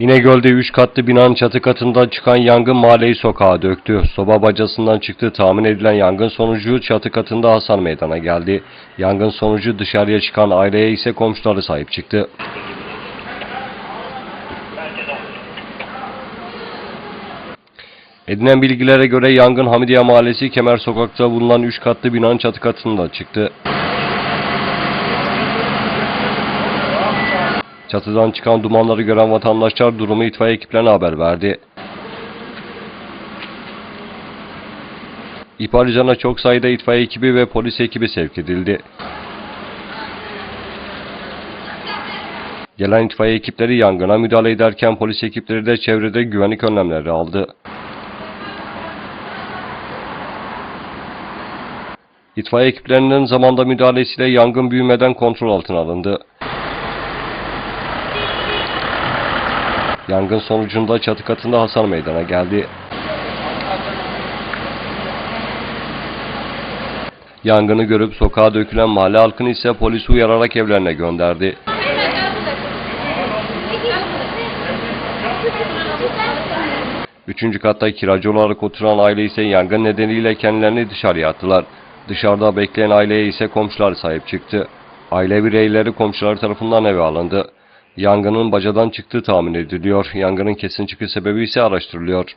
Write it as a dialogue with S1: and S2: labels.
S1: İnegöl'de 3 katlı binanın çatı katından çıkan yangın mahalleyi sokağa döktü. Soba bacasından çıktığı tahmin edilen yangın sonucu çatı katında hasar meydana geldi. Yangın sonucu dışarıya çıkan aileye ise komşuları sahip çıktı. Edinen bilgilere göre yangın Hamidiye Mahallesi Kemer Sokak'ta bulunan 3 katlı binanın çatı katından çıktı. Çatıdan çıkan dumanları gören vatandaşlar durumu itfaiye ekiplerine haber verdi. İhbar üzerine çok sayıda itfaiye ekibi ve polis ekibi sevk edildi. Gelen itfaiye ekipleri yangına müdahale ederken polis ekipleri de çevrede güvenlik önlemleri aldı. İtfaiye ekiplerinin zamanda müdahalesiyle yangın büyümeden kontrol altına alındı. Yangın sonucunda çatı katında hasar meydana geldi. Yangını görüp sokağa dökülen mahalle halkını ise polisi uyararak evlerine gönderdi. Üçüncü katta kiracı olarak oturan aile ise yangın nedeniyle kendilerini dışarıya attılar. Dışarıda bekleyen aileye ise komşular sahip çıktı. Aile bireyleri komşular tarafından eve alındı. Yangının bacadan çıktığı tahmin ediliyor. Yangının kesin çıkış sebebi ise araştırılıyor.